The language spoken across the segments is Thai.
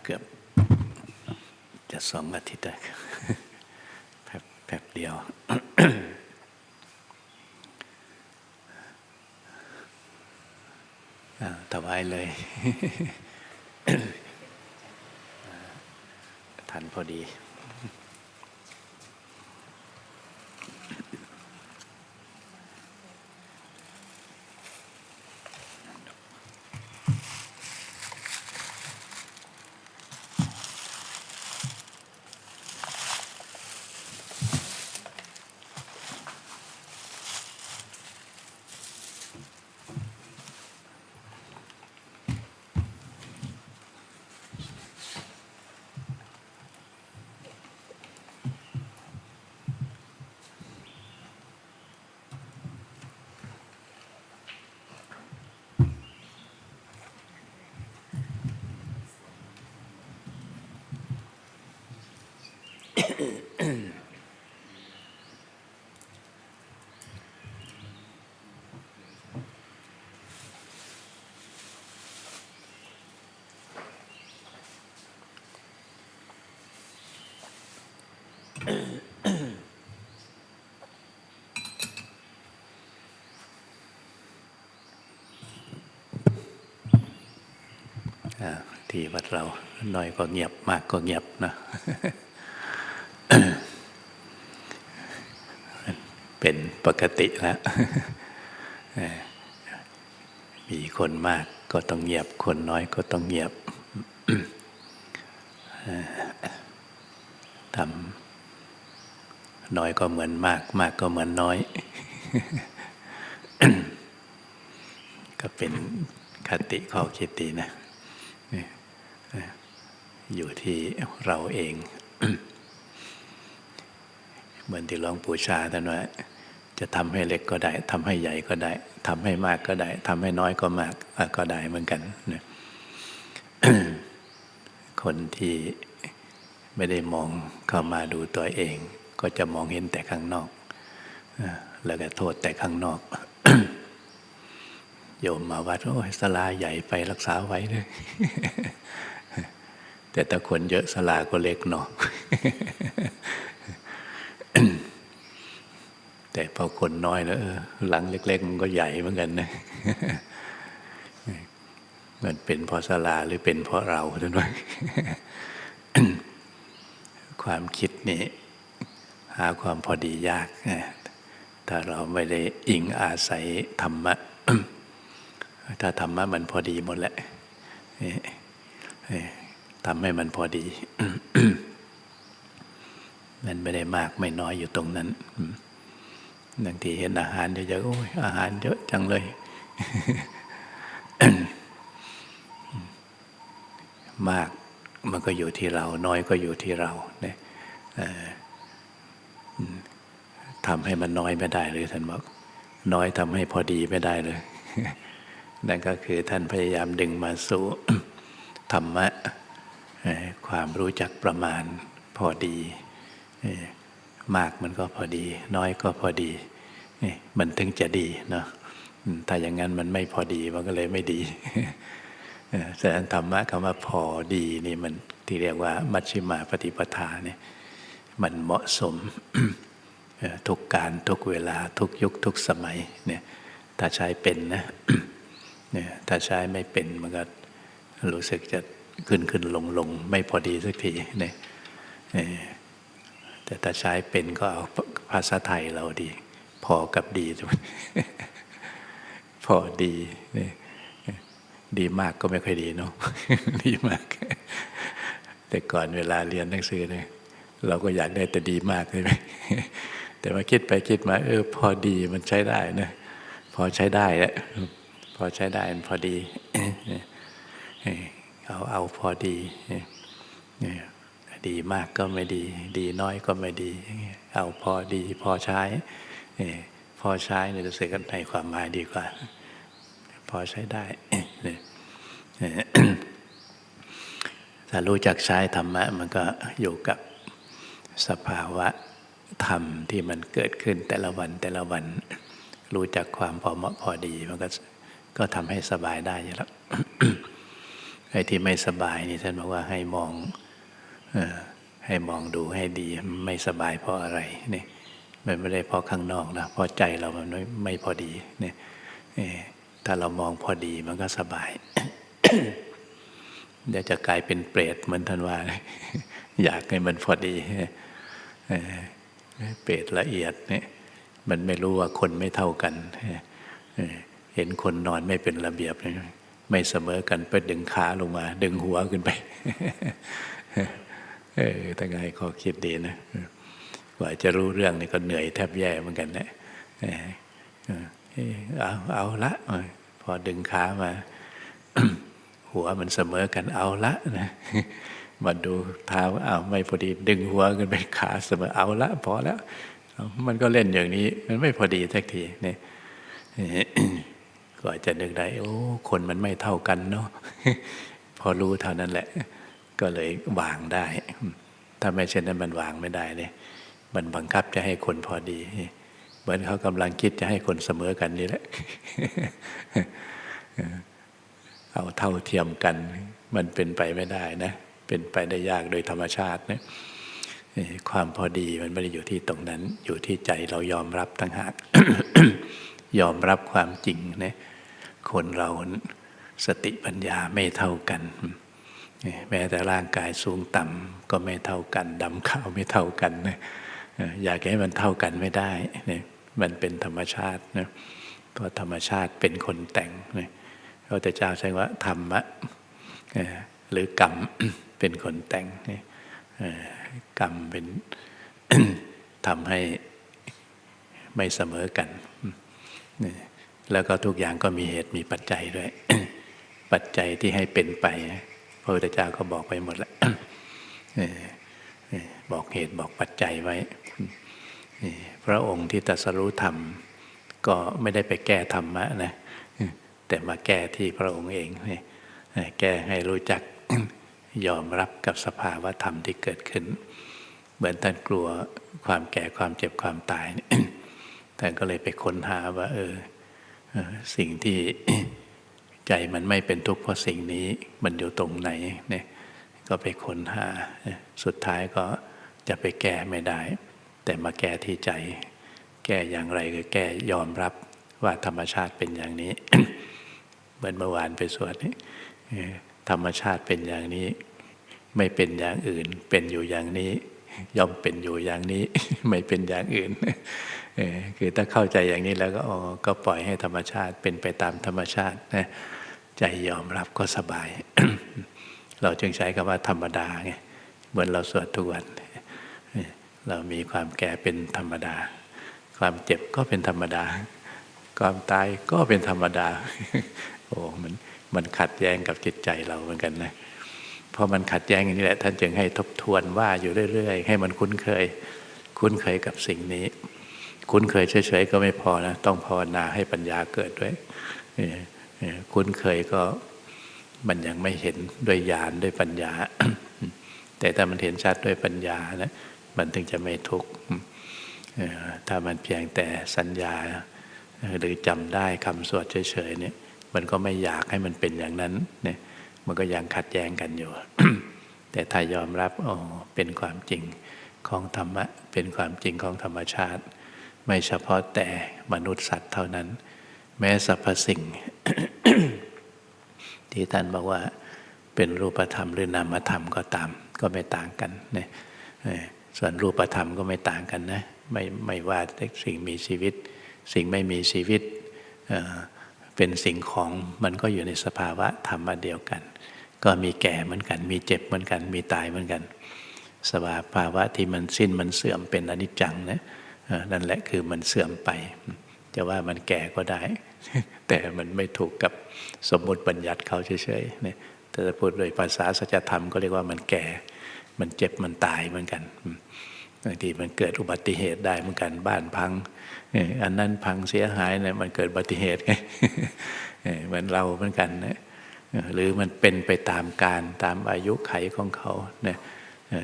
เกือบจะสองอาทิตย์ได้แป๊บแป๊บเดียวอ่าถวายเลย ทันพอดี อ่า ที่วัดเราน้อยก็เงียบมากก็เงียบนะเป็นปกติแล้วมีคนมากก็ต้องเงียบ คนน้อยก็ต้องเงียบทำน้อยก็เหมือนมาก มากก็เหมือนน้อย ก็เป็นคติข้อคิดดีนะ อยู่ที่เราเอง เหมือนที่หลวงปู่ชาท่านว่าจะทำให้เล็กก็ได้ทำให้ใหญ่ก็ได้ทำให้มากก็ได้ทำให้น้อยก็มากก็ได้เหมือนกันนะคนที่ไม่ได้มองเข้ามาดูตัวเอง ก็จะมองเห็นแต่ข้างนอก แล้วก็โทษแต่ข้างนอก โยมมาวัดโอ้ยสลาใหญ่ไปรักษาไว้เลย แต่ถ้าคนเยอะสลาก็เล็กเนาะแต่พอคนน้อยแล้วหลังเล็ก ๆ มันก็ใหญ่เหมือนกันนะมันเป็นเพราะสลาหรือเป็นเพราะเราท่านว่าความคิดนี่หาความพอดียากถ้าเราไม่ได้อิงอาศัยธรรมะ ถ้าธรรมะมันพอดีหมดแหละเอ่อเอ่อ ทำให้มันพอดี มันไม่ได้มากไม่น้อยอยู่ตรงนั้นบางทีเห็นอาหารเยอะๆโอ้ยอาหารเยอะจังเลย มากมันก็อยู่ที่เรา น้อยก็อยู่ที่เราเนี่ยทำให้มันน้อยไม่ได้เลยท่านบอก น้อยทำให้พอดีไม่ได้เลย นั่นก็คือท่านพยายามดึงมาสู่ธรรมะ ความรู้จักประมาณพอดี มากมันก็พอดี น้อยก็พอดีเอ่มันถึงจะดีเนาะถ้าอย่างนั้นมันไม่พอดีมันก็เลยไม่ดีเอ่อฉะนั้นธรรมะคำว่าพอดีนี่มันที่เรียกว่า มัชฌิมาปฏิปทาเนี่ยมันเหมาะสมทุกการทุกเวลาทุกยุคทุกสมัยเนี่ยถ้าใช้เป็นนะเนี่ยถ้าใช้ไม่เป็นมันก็รู้สึกจะ ขึ้นขึ้นลงลงไม่พอดีสักทีเนี่ยแต่ถ้าใช้เป็นก็เอาภาษาไทยเราดี พอกับดีพอดีนี่ดีมากก็ไม่ค่อยดีเนาะดีมาก แต่ก่อนเวลาเรียนหนังสือเนี่ยเราก็อยากได้แต่ดีมากใช่ไหมแต่มาคิดไปคิดมาเออพอดีมันใช้ได้นะพอใช้ได้แล้วพอใช้ได้มันพอดี เอาเอาพอดีเนี่ยดีมากก็ไม่ดี ดีน้อยก็ไม่ดี เอาพอดีพอใช้พอใช้เนี่ยรู้สึกกันในความหมายดีกว่า พอใช้ได้ถ้ารู้จักใช้ธรรมะ มันก็อยู่กับสภาวะธรรมที่มันเกิดขึ้นแต่ละวันแต่ละวัน รู้จักความพอเหมาะพอดี มันก็ก็ทำให้สบายได้อยู่แล้ว ไอ้ที่ไม่สบายนี่ท่านบอกว่าให้มองอให้มองดูให้ดีไม่สบายเพราะอะไรนี่มันไม่ได้เพราะข้างนอกนะเพราะใจเรามันไม่ไม่พอดีเนี่ยถ้าเรามองพอดีมันก็สบายเดี๋ยวจะกลายเป็นเปรตเหมือนท่านว่า อยากให้มันพอดีเปรตละเอียดเนี่ยมันไม่รู้ว่าคนไม่เท่ากันเออเห็นคนนอนไม่เป็นระเบียบเนี่ย ไม่เสมอกันไปดึงขาลงมา ดึงหัวขึ้นไป เออตั้งไงข้อคิดดีนะกว่าจะรู้เรื่องนี่ก็เหนื่อยแทบแย่เหมือนกันนะเออเอาเอาละ พอดึงขามา หัวมันเสมอกันเอาละนะมาดูเท้าเอาไม่พอดี ดึงหัวกันไปขาเสมอเอาละพอแล้ว มันก็เล่นอย่างนี้ มันไม่พอดีสักทีเนี่ย ก็จะนึกได้ โอ้คนมันไม่เท่ากันเนาะพอรู้เท่านั้นแหละ ก็เลยวางได้ ถ้าไม่เช่นนั้นมันวางไม่ได้เนี่ยมันบังคับจะให้คนพอดี เหมือนเขากำลังคิดจะให้คนเสมอกันนี่แหละ เอาเท่าเทียมกัน มันเป็นไปไม่ได้นะ เป็นไปได้ยากโดยธรรมชาตินะเอ่อความพอดีมันไม่ได้อยู่ที่ตรงนั้น อยู่ที่ใจเรายอมรับตั้งหาก ยอมรับความจริงนะ คนเราสติปัญญาไม่เท่ากัน แม้แต่ร่างกายสูงต่ำก็ไม่เท่ากันดำขาวไม่เท่ากันนะอยากให้มันเท่ากันไม่ได้เนี่ยมันเป็นธรรมชาตินะเพราะธรรมชาติเป็นคนแต่งนะพระพุทธเจ้าใช้ว่าธรรมะหรือกรรมเป็นคนแต่งนี่กรรมเป็นทำให้ไม่เสมอกันนี่ แล้วก็ทุกอย่างก็มีเหตุมีปัจจัยด้วย ปัจจัยที่ให้เป็นไปพระพุทธเจ้าก็บอกไปหมดแล้วบอกเหตุบอกปัจจัยไว้พระองค์ที่ตรัสรู้ธรรม ก็ไม่ได้ไปแก้ธรรมะนะแต่มาแก้ที่พระองค์เองแก้ให้รู้จักยอมรับกับสภาวะธรรมที่เกิดขึ้น เหมือนท่านกลัวความแก่ความเจ็บความตายท่านก็เลยไปค้นหาว่า เออ สิ่งที่ใจมันไม่เป็นทุกข์เพราะสิ่งนี้มันอยู่ตรงไหนเนี่ยก็ไปค้นหา สุดท้ายก็จะไปแก้ไม่ได้ แต่มาแก้ที่ใจ แก้อย่างไรก็แก้ยอมรับว่าธรรมชาติเป็นอย่างนี้ เหมือนเมื่อวานไปสวดธรรมชาติเป็นอย่างนี้ ไม่เป็นอย่างอื่นเป็นอยู่อย่างนี้ ย่อมเป็นอยู่อย่างนี้ ไม่เป็นอย่างอื่นคือถ้าเข้าใจอย่างนี้แล้วก็อ๋อก็ปล่อยให้ธรรมชาติเป็นไปตามธรรมชาตินะใจยอมรับก็สบาย เราจึงใช้คำว่าธรรมดาไงเหมือนเราสวดทุกวันเออเรามีความแก่เป็นธรรมดา ความเจ็บก็เป็นธรรมดา ความตายก็เป็นธรรมดา โอ้มันมันขัดแย้งกับจิตใจเราเหมือนกันนะ เพราะมันขัดแย้งอย่างนี้แหละ ท่านจึงให้ทบทวนว่าอยู่เรื่อยๆ ให้มันคุ้นเคย คุ้นเคยกับสิ่งนี้ คุ้นเคยเฉยๆก็ไม่พอนะ ต้องภาวนาให้ปัญญาเกิดด้วยคุ้นเคยก็มันยังไม่เห็นด้วยญาณด้วยปัญญา แต่ถ้ามันเห็นชัดด้วยปัญญานะมันถึงจะไม่ทุกข์ถ้ามันเพียงแต่สัญญา หรือจำได้คำสวดเฉยๆเนี่ยมันก็ไม่อยากให้มันเป็นอย่างนั้นเนี่ย มันก็ยังขัดแย้งกันอยู่ แต่ถ้ายอมรับอ๋อเป็นความจริงของธรรมะเป็นความจริงของธรรมชาติ ไม่เฉพาะแต่มนุษย์สัตว์เท่านั้น แม้สรรพสิ่ง ที่ท่านบอกว่าเป็นรูปธรรมหรือนามธรรมก็ตาม ก็ไม่ต่างกันนี่ยเอ่อส่วนรูปธรรมก็ไม่ต่างกันนะ ไม่ไม่ว่าสิ่งมีชีวิต สิ่งไม่มีชีวิต เป็นสิ่งของมันก็อยู่ในสภาวะธรรมเดียวกัน ก็มีแก่เหมือนกัน มีเจ็บเหมือนกัน มีตายเหมือนกัน สภาวะที่มันสิ้นมันเสื่อมเป็นอนิจจังนะนั่นแหละคือมันเสื่อมไป จะว่ามันแก่ก็ได้ แต่มันไม่ถูกกับสมมติบัญญัติเขาเฉยๆเนี่ยแต่ถ้าพูดโดยภาษาสัจธรรมก็เรียกว่ามันแก่ มันเจ็บมันตายเหมือนกันบางทีมันเกิดอุบัติเหตุได้เหมือนกันบ้านพัง อันนั้นพังเสียหายเนี่ยมันเกิดอุบัติเหตุไงเหมือนเราเหมือนกันนะหรือมันเป็นไปตามการตามอายุไขของเขาเนี่ย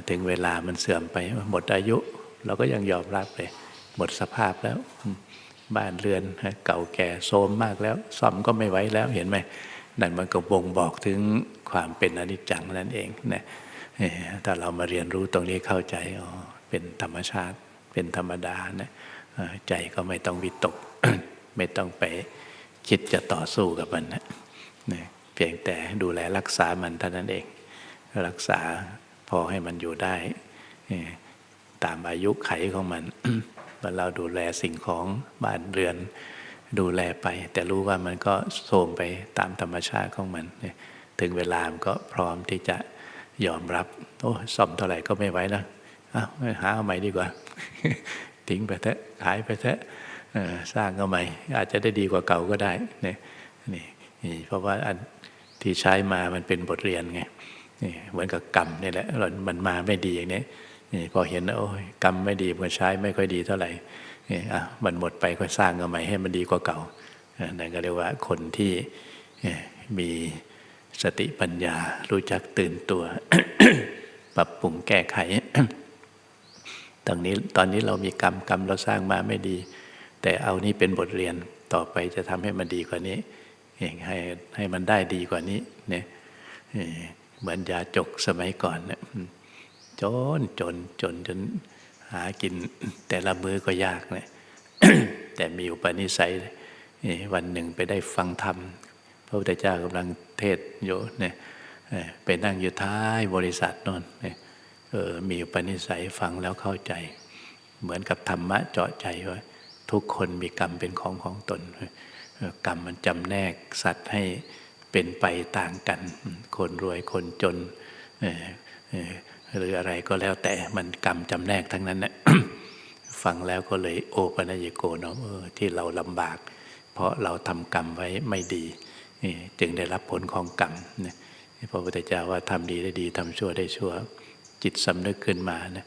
ถึงเวลามันเสื่อมไปหมดอายุ เราก็ยังยอมรับเลยหมดสภาพแล้ว บ้านเรือนเก่าแก่โทรมมากแล้วซ่อมก็ไม่ไหวแล้วเห็นไหมนั่นมันก็บ่งบอกถึงความเป็นอนิจจังนั่นเองนะเอ่อถ้าเรามาเรียนรู้ตรงนี้เข้าใจอ๋อเป็นธรรมชาติเป็นธรรมดานะเอ่อ ใจก็ไม่ต้องวิตก ไม่ต้องไปคิดจะต่อสู้กับมันนะเพียงแต่ดูแลรักษามันเท่านั้นเอง รักษาพอให้มันอยู่ได้ ตามอายุไขของมันว่าเราดูแลสิ่งของบ้านเรือนดูแลไป แต่รู้ว่ามันก็โทมไปตามธรรมชาติของมัน ถึงเวลามันก็พร้อมที่จะยอมรับ โอ้ซ่อมเท่าไหร่ก็ไม่ไหวนะอ้วหาเอาใหม่ดีกว่า ทิ้งไปเถอะขายไปเถอะสร้างเอาใหม่อาจจะได้ดีกว่าเก่าก็ได้เนี่ยนี่เพราะว่าอันที่ใช้มามันเป็นบทเรียนไงนี่เหมือนกับกรรมนี่แหละมันมาไม่ดีอย่างนี้นี่พอเห็นโอ้ยกรรมไม่ดีมันใช้ไม่ค่อยดีเท่าไหร่นี่อะมันหมดไปก็สร้างเอาใหม่ให้มันดีกว่าเก่านั่นก็เรียกว่าคนที่มีสติปัญญารู้จักตื่นตัว ปรับปรุงแก้ไข ตอนนี้ตอนนี้เรามีกรรมกรรมเราสร้างมาไม่ดี แต่เอานี่เป็นบทเรียนต่อไปจะทำให้มันดีกว่านี้เองให้ให้มันได้ดีกว่านี้เนี่ยเหมือนยาจกสมัยก่อนเนี่ยจนจนจนจนหากินแต่ละมือก็ยากเนี่ยแต่มีอุปนิสัยวันหนึ่งไปได้ฟังธรรมพระพุทธเจ้ากำลังเทศน์อยู่เนี่ยไปนั่งอยู่ท้ายบริษัทนนเนี่ย เออมีอุปนิสัยฟังแล้วเข้าใจ เหมือนกับธรรมะเจาะใจว่าทุกคนมีกรรมเป็นของของตนออกรรมมันจำแนกสัตว์ให้เป็นไปต่างกัน คนรวยคนจนออหรืออะไรก็แล้วแต่มันกรรมจำแนกทั้งนั้นนะฟังแล้วก็เลยโอปัญญโกเนาะออที่เราลำบาก เพราะเราทำกรรมไว้ไม่ดีนี่จึงได้รับผลของกรรมนะพระพุทธเจ้าว่าทำดีได้ดีทำชั่วได้ชั่ว จิตสำนึกขึ้นมานะ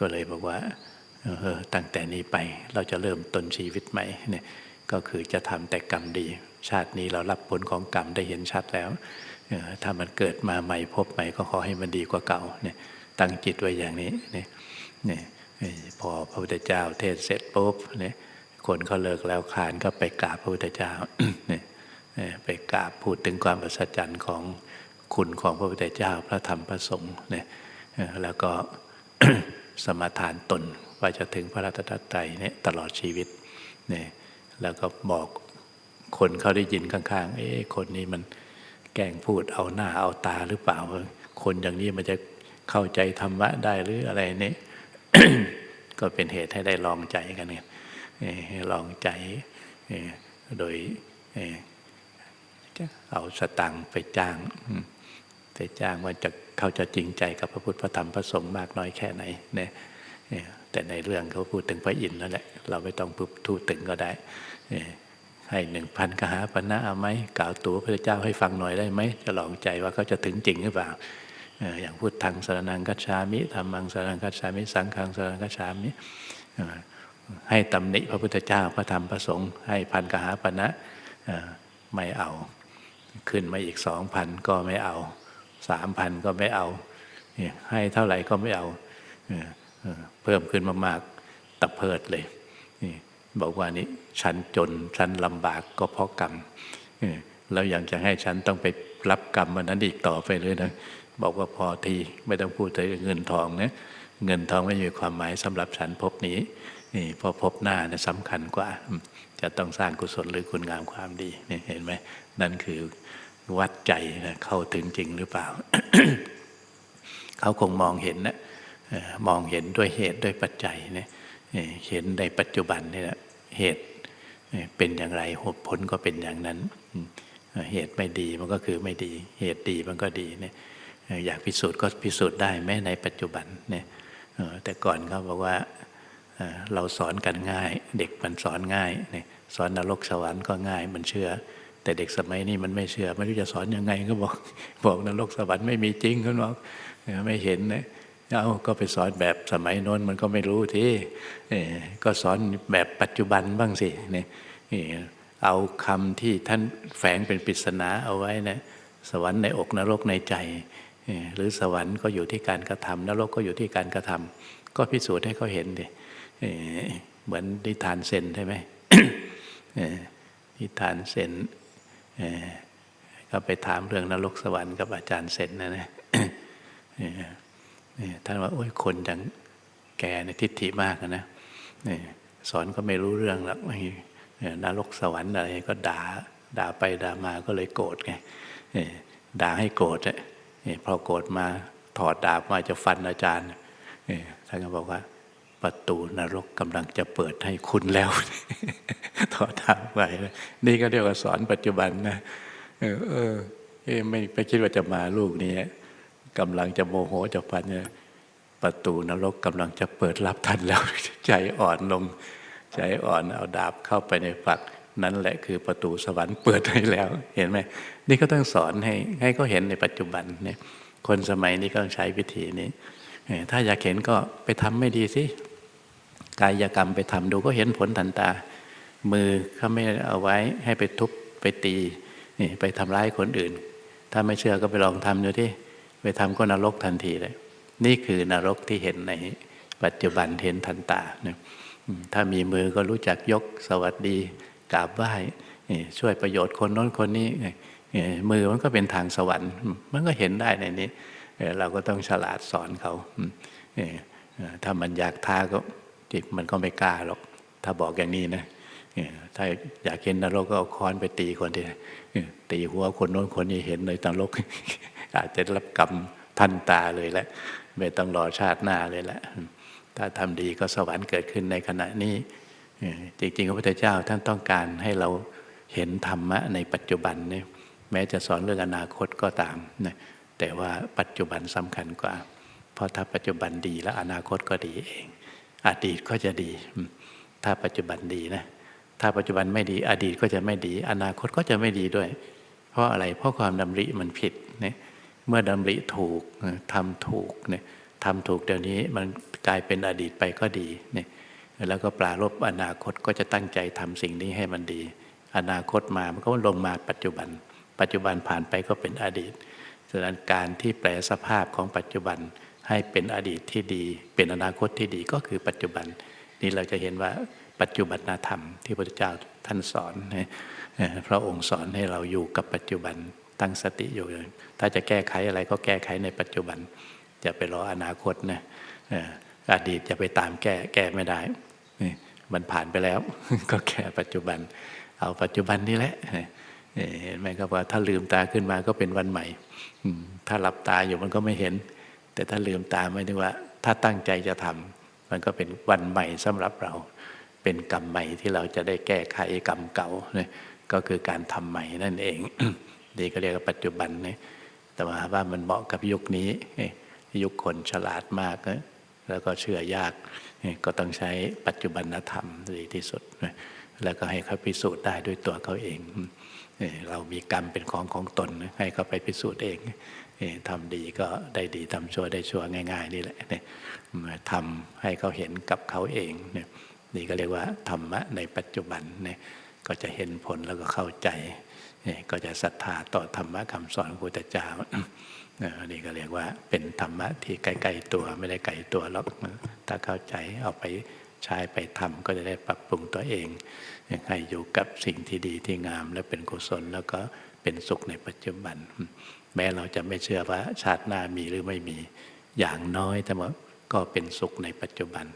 ก็เลยบอกว่าตั้งแต่นี้ไปเราจะเริ่มต้นชีวิตใหม่เนี่ยก็คือจะทำแต่กรรมดี ชาตินี้เรารับผลของกรรมได้เห็นชัดแล้วถ้ามันเกิดมาใหม่พบใหม่ก็ขอให้มันดีกว่าเก่าเนี่ยตั้งจิตไว้อย่างนี้เนี่ยเนี่ยพอพระพุทธเจ้าเทศเสร็จปุ๊บเนี่ยคนเขาเลิกแล้วคานก็ไปกราบพระพุทธเจ้าเนี่ยไปกราบพูดถึงความประศจรรย์ของคุณของพระพุทธเจ้าพระธรรมพระสงฆ์เนี่ย แล้วก็สมาทานตนว่าจะถึงพระรัตนตรัยเนี่ยตลอดชีวิตเนี่ยแล้วก็บอกคนเขาได้ยินข้างๆ เอ๊ะคนนี้มันแกล้งพูดเอาหน้าเอาตาหรือเปล่า คนอย่างนี้มันจะเข้าใจธรรมะได้หรืออะไรเนี่ยก็เป็นเหตุให้ได้ลองใจกันเนี่ยเอ่อลองใจโดยเอาสตังไปจ้างไปจ้างว่าจะ เขาจะจริงใจกับพระพุทธพระธรรมพระสงฆ์มากน้อยแค่ไหนเนี่ยแต่ในเรื่องเขาพูดถึงพระอินทร์นั่นแหละเราไม่ต้องพูดถึงก็ได้เอ่อให้หนึ่งพันกหาปณะเอาไหมกล่าวตัวพระเจ้าให้ฟังหน่อยได้ไหมจะลองใจว่าเขาจะถึงจริงหรือเปล่าอย่างพุทธังสรนังกัจฉามิธรรมังสรนังกัจฉามิสังฆังสรนังกัจฉามิให้ตำหนิพระพุทธเจ้าพระธรรมพระสงฆ์ให้พันกหาปณะไม่เอา ขึ้นมาอีกสองพันก็ไม่เอา สามพันก็ไม่เอา ให้เท่าไหร่ก็ไม่เอา เพิ่มขึ้นมากๆตะเพิดเลย บอกว่านี่ฉันจนฉันลำบากก็เพราะกรรมเออแล้วยังจะให้ฉันต้องไปรับกรรมมันนั้นอีกต่อไปเลยนะบอกว่าพอทีไม่ต้องพูดถึงเงินทองนะเงินทองไม่มีความหมายสำหรับฉันพบนี้นี่พอพบหน้านะสำคัญกว่า จะต้องสร้างกุศลหรือคุณงามความดีนี่เห็นไหมนั่นคือ วัดใจนะเข้าถึงจริงหรือเปล่า เขาคงมองเห็นนะมองเห็นด้วยเหตุด้วยปัจจัยเนี่ยเห็นในปัจจุบันเนี่ยนะเหตุเป็นอย่างไรผลก็เป็นอย่างนั้น เหตุไม่ดีมันก็คือไม่ดี เหตุดีมันก็ดีเนี่ยอยากพิสูจน์ก็พิสูจน์ได้แม้ในปัจจุบันเนี่ยแต่ก่อนเขาบอกว่าเอ่อเราสอนกันง่าย เด็กมันสอนง่ายเนี่ยสอนนรกสวรรค์ก็ง่ายมันเชื่อ แต่เด็กสมัยนี้มันไม่เชื่อไม่รู้จะสอนยังไงก็บอกบอกนรกสวรรค์ไม่มีจริงเขาบอกไม่เห็นนะเอาก็ไปสอนแบบสมัยโน้นมันก็ไม่รู้ที่ก็สอนแบบปัจจุบันบ้างสิเนี่ยเอาคำที่ท่านแฝงเป็นปริศนาเอาไว้นะสวรรค์ในอกนรกในใจ หรือสวรรค์ก็อยู่ที่การกระทำนรกก็อยู่ที่การกระทำก็พิสูจน์ให้เขาเห็นดิเออเหมือนนิทานเซนใช่ไหมนิทานเซน ก็ไปถามเรื่องนรกสวรรค์กับอาจารย์เซนนะนะท่านว่าโอ้ยคนอย่างแกในทิฏฐิมากนะสอนก็ไม่รู้เรื่องหรอกนรกสวรรค์อะไรก็ด่าด่าไปด่ามาก็เลยโกรธไงด่าให้โกรธอะพอโกรธมาถอดดาบมาจะฟันอาจารย์ท่านก็บอกว่า ประตูนรกกำลังจะเปิดให้คุณแล้วถอดาไปนี่ก็เรียกว่าสอนปัจจุบันนะเออเออไม่ไม่คิดว่าจะมาลูกนี้กำลังจะโมโหจะฟันเนี่ยประตูนรกกำลังจะเปิดรับท่านแล้ว ใจอ่อนลง ใจอ่อนเอาดาบเข้าไปในฝัก นั่นแหละคือประตูสวรรค์เปิดให้แล้ว เห็นไหมนี่ก็ต้องสอนให้ให้เขาเห็นในปัจจุบันเนี่ยคนสมัยนี้ก็ต้องใช้วิธีนี้ ถ้าอยากเห็นก็ไปทำไม่ดีสิกายกรรมไปทำดูก็เห็นผลทันตา มือเขาไม่เอาไว้ให้ไปทุบไปตีนี่ไปทำร้ายคนอื่น ถ้าไม่เชื่อก็ไปลองทำดูที่ไปทำก็นรกทันทีเลย นี่คือนรกที่เห็นในปัจจุบันเห็นทันตานี่ยอืมถ้ามีมือก็รู้จักยกสวัสดีกราบไหว้ช่วยประโยชน์คนโน้นคนนี้มือมันก็เป็นทางสวรรค์ มันก็เห็นได้ในนี้ เราก็ต้องฉลาดสอนเขาถ้ามันอยากท้าก็จิตมันก็ไม่กล้าหรอก ถ้าบอกอย่างนี้นะถ้าอยากเห็นนรกก็เอาค้อนไปตีคนที่ตีหัวคนโน้นคนนี้เห็นในนรกอาจจะรับกรรมทันตาเลยแหละ ไม่ต้องรอชาติหน้าเลยแหละถ้าทำดีก็สวรรค์เกิดขึ้นในขณะนี้จริงๆพระพุทธเจ้าท่านต้องการให้เราเห็นธรรมะในปัจจุบันเนี่ยแม้จะสอนเรื่องอนาคตก็ตามนะ แต่ว่าปัจจุบันสำคัญกว่า เพราะถ้าปัจจุบันดีแล้วอนาคตก็ดีเอง อดีตก็จะดี ถ้าปัจจุบันดีนะ ถ้าปัจจุบันไม่ดีอดีตก็จะไม่ดี อนาคตก็จะไม่ดีด้วย เพราะอะไรเพราะความดำริมันผิดเนี่ยเมื่อดำริถูกทำถูกเนี่ยทำถูกเดี๋ยวนี้มันกลายเป็นอดีตไปก็ดีเนี่ยแล้วก็ปรารบอนาคตก็จะตั้งใจทำสิ่งนี้ให้มันดี อนาคตมามันก็ลงมาปัจจุบัน ปัจจุบันผ่านไปก็เป็นอดีต ฉะนั้นการที่แปลสภาพของปัจจุบันให้เป็นอดีตที่ดี เป็นอนาคตที่ดีก็คือปัจจุบัน นี่เราจะเห็นว่าปัจจุบันธรรม ที่พระพุทธเจ้าท่านสอนพระองค์สอนให้เราอยู่กับปัจจุบันตั้งสติอยู่ ถ้าจะแก้ไขอะไรก็แก้ไขในปัจจุบันอย่าไปรออนาคตนะอดีตจะไปตามแก้แก้ไม่ได้นี่มันผ่านไปแล้ว ก็แก้ปัจจุบัน เอาปัจจุบันนี่แหละ เอ่อเห็นไหมครับว่าถ้าลืมตาขึ้นมาก็เป็นวันใหม่ ถ้าหลับตาอยู่มันก็ไม่เห็น แต่ถ้าลืมตาไม่ถึงว่า ถ้าตั้งใจจะทำมันก็เป็นวันใหม่สำหรับเรา เป็นกรรมใหม่ที่เราจะได้แก้ไขกรรมเก่าเนี่ยก็คือการทำใหม่นั่นเองนี่ก็เรียกว่าปัจจุบันเนี่ยแต่ว่าว่ามันเหมาะกับยุคนี้ยุคคนฉลาดมากนะแล้วก็เชื่อยาก ก็ต้องใช้ปัจจุบันธรรมดีที่สุด แล้วก็ให้เขาพิสูจน์ได้ด้วยตัวเขาเอง เรามีกรรมเป็นของของตนนะให้เขาไปพิสูจน์เองทำดีก็ได้ดีทำชั่วได้ชั่วง่าย ๆ นี่แหละเนี่ยทำให้เขาเห็นกับเขาเองนี่ก็เรียกว่าธรรมะในปัจจุบันเนี่ยก็จะเห็นผลแล้วก็เข้าใจ ก็จะศรัทธาต่อธรรมะคำสอนของพระพุทธเจ้านี่ก็เรียกว่าเป็นธรรมะที่ใกล้ๆตัวไม่ได้ไกลตัวหรอกถ้าเข้าใจเอาไปใช้ไปทำก็จะได้ปรับปรุงตัวเอง ให้อยู่กับสิ่งที่ดีที่งามและเป็นกุศลแล้วก็เป็นสุขในปัจจุบัน แม้เราจะไม่เชื่อว่าชาติหน้ามีหรือไม่มีอย่างน้อยแต่ว่าก็เป็นสุขในปัจจุบัน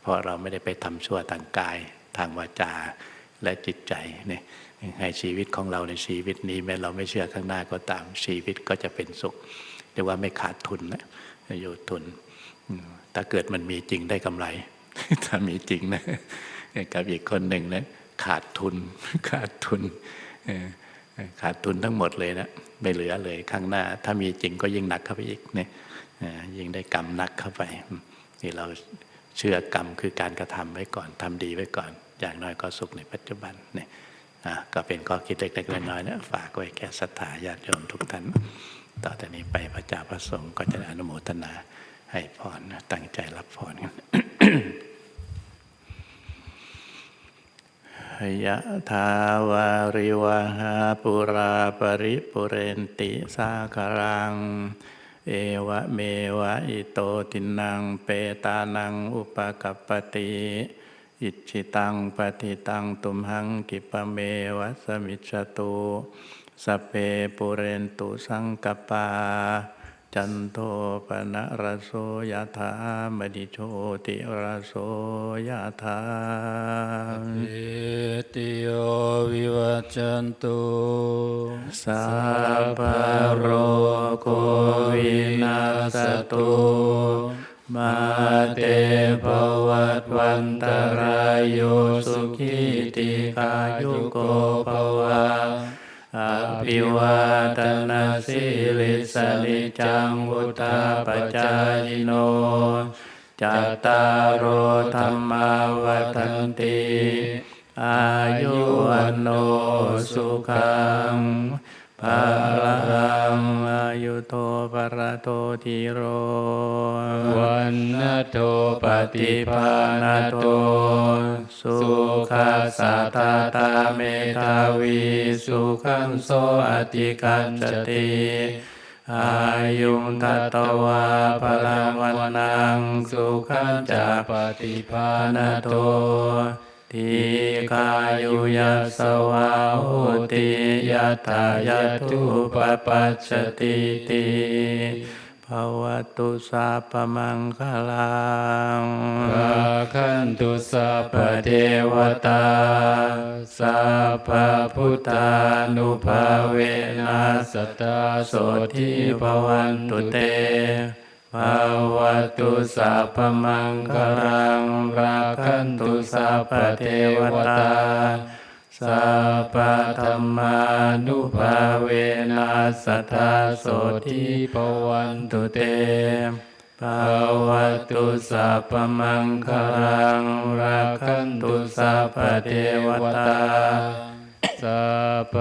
เพราะเราไม่ได้ไปทำชั่วทางกายทางวาจาและจิตใจเนี่ยให้ชีวิตของเราในชีวิตนี้ แม้เราไม่เชื่อข้างหน้าก็ตามชีวิตก็จะเป็นสุขเรียกว่าไม่ขาดทุนนะอยู่ทุนถ้าเกิดมันมีจริงได้กำไร ถ้ามีจริงนะกับอีกคนหนึ่งนะ ขาดทุน ขาดทุนขาดทุนทั้งหมดเลยนะไม่เหลือเลยข้างหน้า ถ้ามีจริงก็ยิ่งหนักเข้าไปอีกเนี่ยยิ่งได้กรรมหนักเข้าไปนี่เราเชื่อกรรมคือการกระทำไว้ก่อนทำดีไว้ก่อน อย่างน้อยก็สุขในปัจจุบันเนี่ยอะก็เป็นข้อคิดเล็กๆน้อยๆนะฝากไว้แก่ศรัทธาญาติโยมทุกท่านต่อจากนี้ไปพระเจ้าพระสงฆ์ก็จะอนุโมทนาให้พรตั้งใจรับพรกัน ยะทาวาริวหาปุราปริปุเรนติสาครัง เอวะเมวะอิโตตินังเปตานังอุปกัปปติอิจิตังปฏิตังตุมหังกิปะเมวะสมิจฉตุสเพปุเรนตุสังกปา จันโทปนะระโสยถามณิโชติระโสยถาอิติโยวิวัจจันตุสัพพะโรโควินาสตุมาเตภวัตวันตรายโยสุขีติกายุโกภวะอ ภิวาตนาสิริสนิจังวุธาปจายโนจัตตารโอธรรมาวัฏนติอายุวันโนสุขังภาลังอายุโทปรโตทิโร โทปปฏิภาณโตโตสุขัสสะตาตาเมตาวีสุขังโสอติกัจจติอายุงทัตตวาพลังวันนังสุขังจะปฏิภาณโตตทีกายุยัสวาโหติยัตถายตุปปัสสติติ ภวตุสัพพมังคลังภาคันตุสัพเทวตาสัพพพุทธานุภาเวนัสตตาโสทิภวันตุเตภาวตุสัพพมังคลังราคันตุสัพพเทวตา สัพพธรรมานุภาเวนัสตตาโสทิภวันตุเตภาวตุสัพพมังคลังราคันตุสัพพเทวตาสัพพ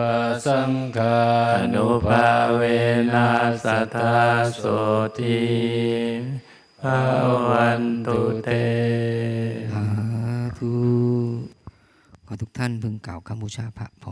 สังฆานุภาเวนันัสสตตตาโสโสทิทิภาวันตุเตสาธุ ขอทุกท่านพึงกล่าวคำบูชาพระพอ